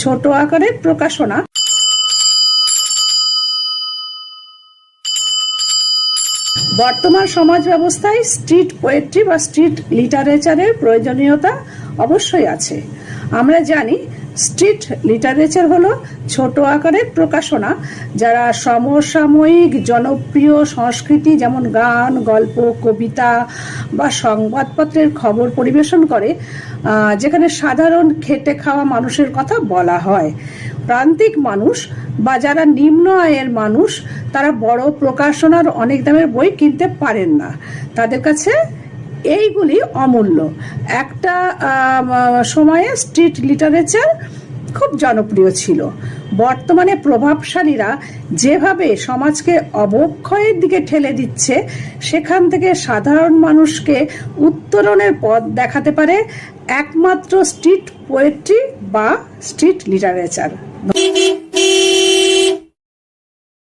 ছোট আকারের প্রকাশনা। বর্তমান সমাজ ব্যবস্থায় স্ট্রিট পোয়েট্রি বা স্ট্রিট লিটারেচারের প্রয়োজনীয়তা অবশ্যই আছে। আমরা জানি স্ট্রিট লিটারেচার হলো ছোট আকারের প্রকাশনা, যারা সমসাময়িক জনপ্রিয় সংস্কৃতি যেমন গান, গল্প, কবিতা বা সংবাদপত্রের খবর পরিবেশন করে যেখানে সাধারণ খেটে খাওয়া মানুষের কথা বলা হয়। প্রান্তিক মানুষ বা যারা নিম্ন আয়ের মানুষ, তারা বড় প্রকাশনার অনেক দামের বই কিনতে পারেন না। তাদের কাছে এইগুলি অমূল্য। একটা সময়ে স্ট্রিট লিটারেচার খুব জনপ্রিয় ছিল। বর্তমানে প্রভাবশালীরা যেভাবে সমাজকে অবক্ষয়ের দিকে ঠেলে দিচ্ছে, সেখান থেকে সাধারণ মানুষকে উত্তরণের পথ দেখাতে পারে একমাত্র স্ট্রিট পোয়েট্রি বা স্ট্রিট লিটারেচার